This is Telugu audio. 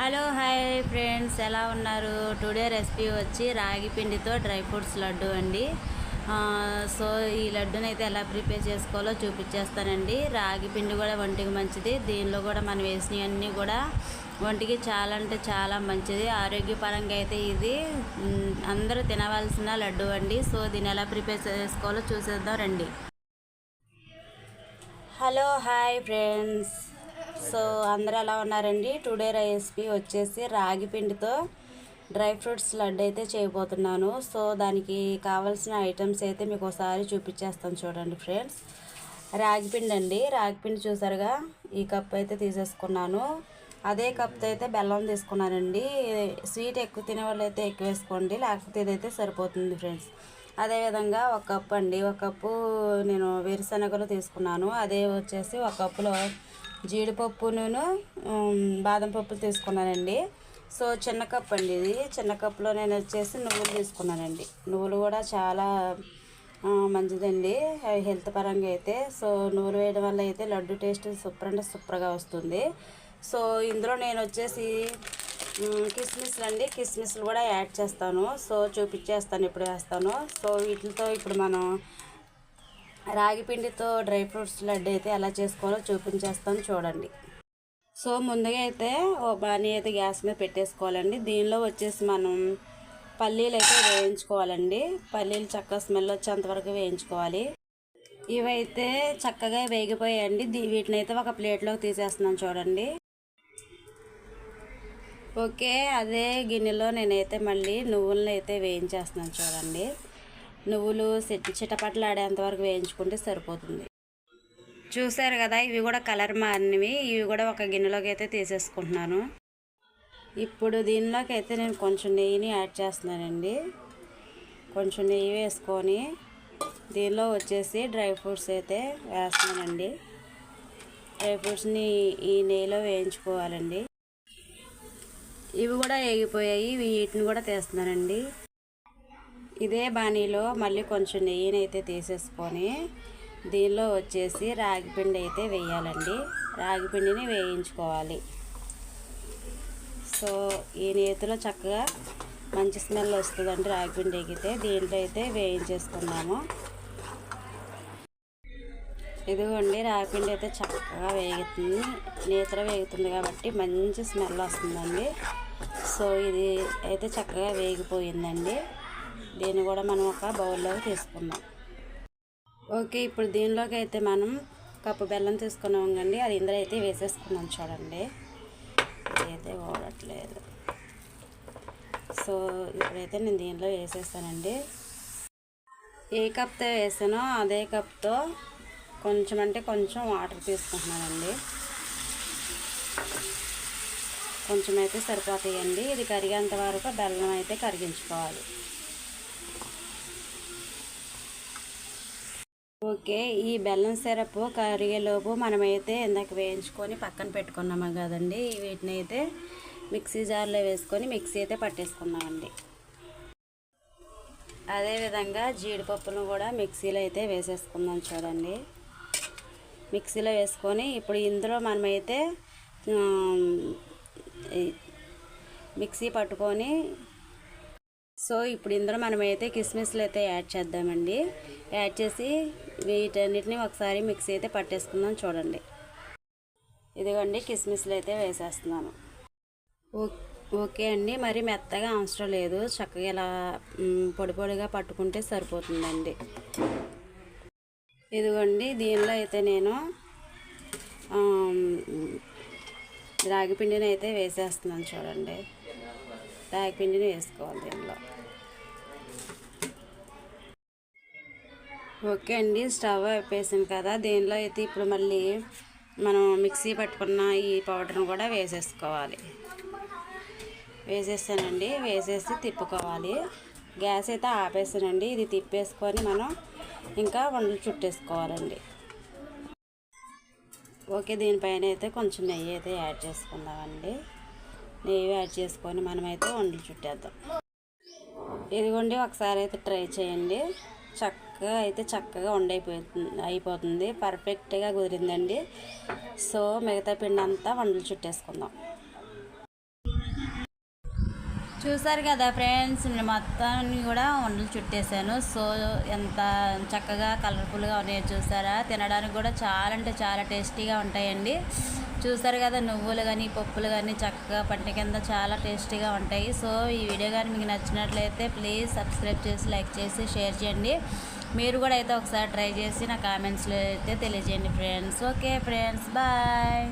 Hello hi friends. ఎలా ఉన్నారు? టుడే రెసిపీ వచ్చి రాగి పిండితో డ్రై ఫ్రూట్స్ లడ్డు అండి. సో ఈ లడ్డుని అయితే ఎలా ప్రిపేర్ చేసుకోవాలో చూపించేస్తానండి. రాగి పిండి కూడా ఒంటికి మంచిది. దీనిలో కూడా మనం వేసినవన్నీ కూడా ఒంటికి చాలా అంటే చాలా మంచిది. ఆరోగ్యపరంగా అయితే ఇది అందరూ తినవలసిన లడ్డు అండి. సో దీన్ని ఎలా ప్రిపేర్ చేసుకోవాలో చూసేద్దాం రండి. Hello hi friends. సో అందరు ఎలా ఉన్నారండి? టుడే రెసిపీ వచ్చేసి రాగి పిండితో డ్రై ఫ్రూట్స్ లడ్డు అయితే చేయబోతున్నాను. సో దానికి కావాల్సిన ఐటమ్స్ అయితే మీకు ఒకసారి చూపించేస్తాను చూడండి ఫ్రెండ్స్. రాగిపిండి అండి. రాగిపిండి చూసారుగా? ఈ కప్ అయితే తీసేసుకున్నాను. అదే కప్తో అయితే బెల్లం తీసుకున్నానండి. స్వీట్ ఎక్కువ తినే వాళ్ళు అయితే ఎక్కువ వేసుకోండి. లేకపోతే ఇదైతే సరిపోతుంది ఫ్రెండ్స్. అదేవిధంగా ఒక కప్పు అండి. ఒక కప్పు నేను వేరుశనగలు తీసుకున్నాను. అదే వచ్చేసి ఒక కప్పులో జీడిపప్పును బాదం పప్పులు తీసుకున్నానండి. సో చిన్న కప్ అండి ఇది. చిన్న కప్పులో నేను వచ్చేసి నువ్వులు తీసుకున్నానండి. నువ్వులు కూడా చాలా మంచిదండి. హెల్త్ పరంగా అయితే. సో నువ్వులు వేయడం వల్ల అయితే లడ్డు టేస్ట్ సూపర్ అంటే సూపర్గా వస్తుంది. సో ఇందులో నేను వచ్చేసి కిస్మిస్లు అండి. కిస్మిస్లు కూడా యాడ్ చేస్తాను. సో చూపించేస్తాను ఇప్పుడు వేస్తాను. సో వీటితో ఇప్పుడు మనం రాగి పిండితో డ్రై ఫ్రూట్స్ లడ్డు అయితే ఎలా చేసుకోవాలో చూపించేస్తాను చూడండి. సో ముందుగా అయితే ఓ బాణీ అయితే గ్యాస్ మీద పెట్టేసుకోవాలండి. దీనిలో వచ్చేసి మనం పల్లీలు అయితే వేయించుకోవాలండి. పల్లీలు చక్కగా స్మెల్ వచ్చేంత వరకు వేయించుకోవాలి. ఇవైతే చక్కగా వేగిపోయాయండి. వీటిని అయితే ఒక ప్లేట్లోకి తీసేస్తున్నాం చూడండి. ఓకే అదే గిన్నెలో నేనైతే మళ్ళీ నువ్వులను అయితే వేయించేస్తున్నాను చూడండి. నువ్వులు చిట చిటపట్లు వరకు వేయించుకుంటే సరిపోతుంది. చూసారు కదా ఇవి కూడా కలర్ మారినవి. ఇవి కూడా ఒక గిన్నెలోకి అయితే తీసేసుకుంటున్నాను. ఇప్పుడు దీనిలోకి అయితే నేను కొంచెం నెయ్యిని యాడ్ చేస్తున్నానండి. కొంచెం నెయ్యి వేసుకొని దీనిలో వచ్చేసి డ్రై ఫ్రూట్స్ అయితే వేస్తున్నానండి. డ్రై ఫ్రూట్స్ని ఈ నెయ్యిలో వేయించుకోవాలండి. ఇవి కూడా వేగిపోయాయి. వీటిని కూడా తీస్తున్నానండి. ఇదే బాణీలో మళ్ళీ కొంచెం నెయ్యిని అయితే తీసేసుకొని దీనిలో వచ్చేసి రాగి పిండి అయితే వేయాలండి. రాగి పిండిని వేయించుకోవాలి. సో ఈ నేతిలో చక్కగా మంచి స్మెల్ వస్తుందండి రాగి పిండి ఎగితే. దీంట్లో అయితే వేయించేసుకున్నాము ఇదిగోండి రాగిపిండి అయితే చక్కగా వేగుతుంది. నేతలో వేగుతుంది కాబట్టి మంచి స్మెల్ వస్తుందండి. సో ఇది అయితే చక్కగా వేగిపోయిందండి. దీన్ని కూడా మనం ఒక బౌల్లోకి తీసుకుందాం. ఓకే ఇప్పుడు దీనిలోకి అయితే మనం కప్పు బెల్లం తీసుకున్నాం కండి అది ఇందులో అయితే వేసేసుకున్నాం చూడండి. ఇదైతే ఓడట్లేదు సో ఇప్పుడైతే నేను దీనిలో వేసేస్తానండి. ఏ కప్తో వేసానో అదే కప్తో కొంచెం అంటే కొంచెం వాటర్ తీసుకుంటున్నానండి. కొంచెం అయితే సరిపోతాయండి. ఇది కరిగేంత వరకు బెల్లం అయితే కరిగించుకోవాలి. ఓకే ఈ బెల్లం సిరప్ కరిగేలోపు మనమైతే ఇందాక వేయించుకొని పక్కన పెట్టుకున్నాము కదండి వీటిని అయితే మిక్సీ జార్లో వేసుకొని మిక్సీ అయితే పట్టేసుకున్నామండి అదేవిధంగా జీడిపప్పును కూడా మిక్సీలో అయితే వేసేసుకుందాం చూడండి. మిక్సీలో వేసుకొని ఇప్పుడు ఇందులో మనమైతే మిక్సీ పట్టుకొని సో ఇప్పుడు ఇందులో మనమైతే కిస్మిస్లు అయితే యాడ్ చేద్దామండి. యాడ్ చేసి వీటన్నిటిని ఒకసారి మిక్సీ అయితే పట్టేసుకుందాం చూడండి. ఇదిగోండి కిస్మిస్లు అయితే వేసేస్తున్నాను. ఓ- ఓకే అండి. మరి మెత్తగా అవసరం లేదు. చక్కగా ఇలా పొడి పొడిగా పట్టుకుంటే సరిపోతుందండి. ఇదిగోండి దీనిలో అయితే నేను రాగిపిండిని రాగి పిండిని అయితే వేసేస్తున్నాను చూడండి. పిండిని వేసుకోవాలి దీనిలో ఓకే అండి స్టవ్ అయిపోయాను కదా. దీనిలో అయితే ఇప్పుడు మళ్ళీ మనం మిక్సీ పట్టుకున్న ఈ పౌడర్ను కూడా వేసేసుకోవాలి. వేసేసానండి వేసేసి తిప్పుకోవాలి. గ్యాస్ అయితే ఆపేసానండి ఇది తిప్పేసుకొని మనం ఇంకా వంటలు చుట్టేసుకోవాలండి. ఓకే దీనిపైన అయితే కొంచెం నెయ్యి అయితే యాడ్ చేసుకుందామండి. నెయ్యి యాడ్ చేసుకొని మనమైతే వండలు చుట్టేద్దాం. ఇదిగోండి ఒకసారి అయితే ట్రై చేయండి. చక్కగా అయితే చక్కగా వండైపోతుంది అయిపోతుంది పర్ఫెక్ట్గా కుదిరిందండి. సో మిగతా పిండి అంతా వండలు చుట్టేసుకుందాం. చూసారు కదా ఫ్రెండ్స్ నేను మొత్తాన్ని కూడా వండలు చుట్టేసాను సో ఎంత చక్కగా కలర్ఫుల్గా ఉన్నాయో చూసారా? తినడానికి కూడా చాలా అంటే చాలా టేస్టీగా ఉంటాయండి. చూసారు కదా నువ్వులు కానీ పప్పులు కానీ చక్కగా పంట కింద చాలా టేస్టీగా ఉంటాయి. సో ఈ వీడియో కానీ మీకు నచ్చినట్లయితే ప్లీజ్ సబ్స్క్రైబ్ చేసి లైక్ చేసి షేర్ చేయండి. మీరు కూడా అయితే ఒకసారి ట్రై చేసి నా కామెంట్స్లో అయితే తెలియజేయండి ఫ్రెండ్స్. Okay friends bye.